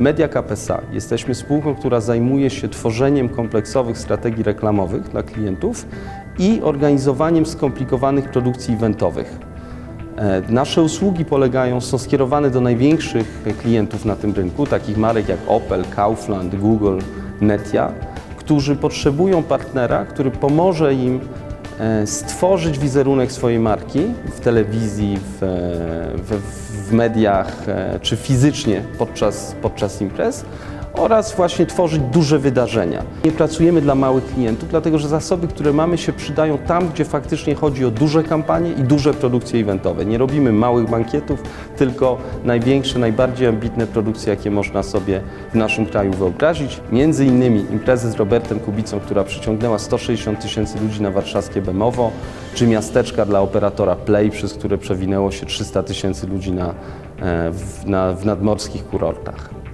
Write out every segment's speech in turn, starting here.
Media KPSA jesteśmy spółką, która zajmuje się tworzeniem kompleksowych strategii reklamowych dla klientów i organizowaniem skomplikowanych produkcji eventowych. E, Nasze usługi polegają, są skierowane do największych klientów na tym rynku, takich marek jak Opel, Kaufland, Google, Netia, którzy potrzebują partnera, który pomoże im stworzyć wizerunek swojej marki w telewizji, w, e, w, w mediach e, czy fizycznie podczas, podczas imprez oraz właśnie tworzyć duże wydarzenia. Nie pracujemy dla małych klientów, dlatego że zasoby, które mamy się przydają tam, gdzie faktycznie chodzi o duże kampanie i duże produkcje eventowe. Nie robimy małych bankietów, tylko największe, najbardziej ambitne produkcje, jakie można sobie w naszym kraju wyobrazić. Między innymi imprezę z Robertem Kubicą, która przyciągnęła 160 tysięcy ludzi na warszawskie Bemowo, czy miasteczka dla operatora Play, przez które przewinęło się 300 tysięcy ludzi na, e, na, w nadmorskich kurortach.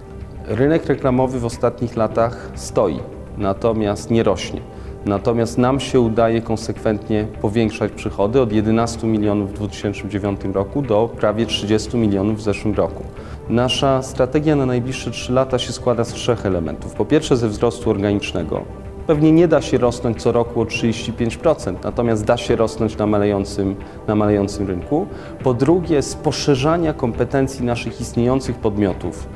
Rynek reklamowy w ostatnich latach stoi, natomiast nie rośnie. Natomiast nam się udaje konsekwentnie powiększać przychody od 11 milionów w 2009 roku do prawie 30 milionów w zeszłym roku. Nasza strategia na najbliższe 3 lata się składa z trzech elementów. Po pierwsze ze wzrostu organicznego. Pewnie nie da się rosnąć co roku o 35%, natomiast da się rosnąć na malejącym, na malejącym rynku. Po drugie z poszerzania kompetencji naszych istniejących podmiotów.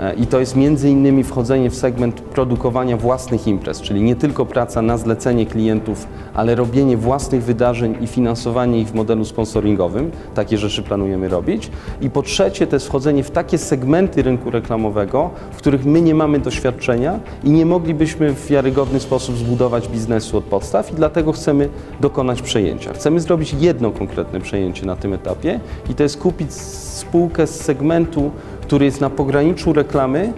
E, I to jest między innymi wchodzenie w segment produkowania własnych imprez, czyli nie tylko praca na zlecenie klientów, ale robienie własnych wydarzeń i finansowanie ich w modelu sponsoringowym. Takie rzeczy planujemy robić. I po trzecie to jest wchodzenie w takie segmenty rynku reklamowego, w których my nie mamy doświadczenia i nie moglibyśmy w wiarygodny sposób zbudować biznesu od podstaw i dlatego chcemy dokonać przejęcia. Chcemy zrobić jedno konkretne przejęcie na tym etapie i to jest kupić spółkę z segmentu który jest na pograniczu reklamy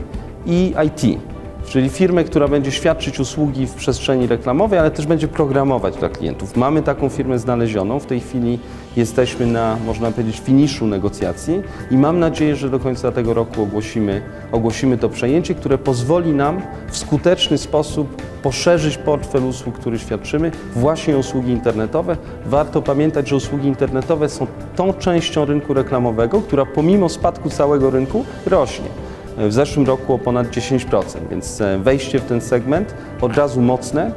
i IT, czyli firmę, która będzie świadczyć usługi w przestrzeni reklamowej, ale też będzie programować dla klientów. Mamy taką firmę znalezioną, w tej chwili jesteśmy na, można powiedzieć, finiszu negocjacji i mam nadzieję, że do końca tego roku ogłosimy, ogłosimy to przejęcie, które pozwoli nam w skuteczny sposób poszerzyć portfel usług, który świadczymy, właśnie usługi internetowe. Warto pamiętać, że usługi internetowe są tą częścią rynku reklamowego, która pomimo spadku całego rynku rośnie. W zeszłym roku o ponad 10%, więc e, wejście w ten segment od razu mocne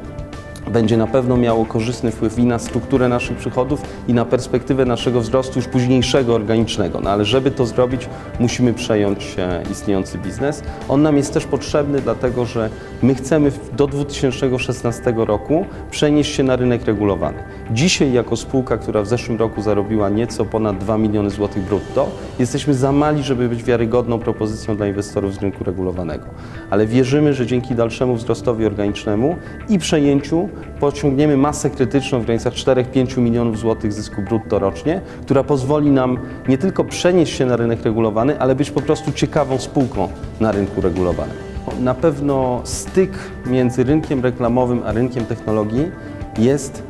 będzie na pewno miało korzystny wpływ i na strukturę naszych przychodów i na perspektywę naszego wzrostu już późniejszego organicznego. No ale żeby to zrobić, musimy przejąć e, istniejący biznes. On nam jest też potrzebny, dlatego że my chcemy do 2016 roku przenieść się na rynek regulowany. Dzisiaj jako spółka, która w zeszłym roku zarobiła nieco ponad 2 miliony złotych brutto, jesteśmy za mali, żeby być wiarygodną propozycją dla inwestorów z rynku regulowanego. Ale wierzymy, że dzięki dalszemu wzrostowi organicznemu i przejęciu pociągniemy masę krytyczną w granicach 4-5 milionów złotych zysku brutto rocznie, która pozwoli nam nie tylko przenieść się na rynek regulowany, ale być po prostu ciekawą spółką na rynku regulowanym. Na pewno styk między rynkiem reklamowym a rynkiem technologii jest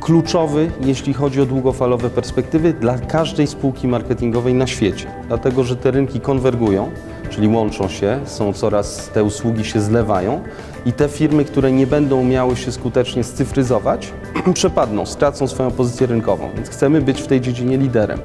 kluczowy, jeśli chodzi o długofalowe perspektywy dla każdej spółki marketingowej na świecie. Dlatego, że te rynki konwergują, czyli łączą się, są coraz, te usługi się zlewają i te firmy, które nie będą miały się skutecznie scyfryzować, przepadną, stracą swoją pozycję rynkową. Więc chcemy być w tej dziedzinie liderem.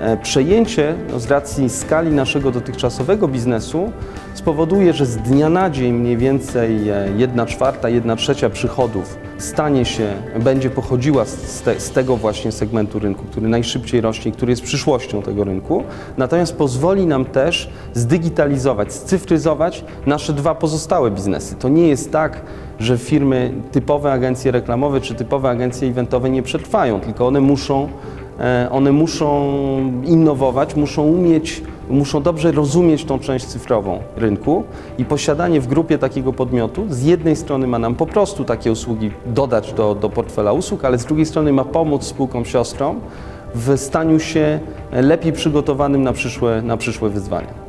E, Przejęcie no, z racji skali naszego dotychczasowego biznesu spowoduje, że z dnia na dzień mniej więcej 1 czwarta, 1 trzecia przychodów stanie się, będzie pochodziła z, te, z tego właśnie segmentu rynku, który najszybciej rośnie, który jest przyszłością tego rynku. Natomiast pozwoli nam też zdigitalizować, scyfryzować nasze dwa pozostałe biznesy. To nie jest tak, że firmy, typowe agencje reklamowe czy typowe agencje eventowe nie przetrwają, tylko one muszą E, one muszą innowować, muszą umieć, muszą dobrze rozumieć tą część cyfrową rynku i posiadanie w grupie takiego podmiotu z jednej strony ma nam po prostu takie usługi dodać do, do portfela usług, ale z drugiej strony ma pomóc spółkom siostrom w staniu się lepiej przygotowanym na przyszłe, na przyszłe wyzwania.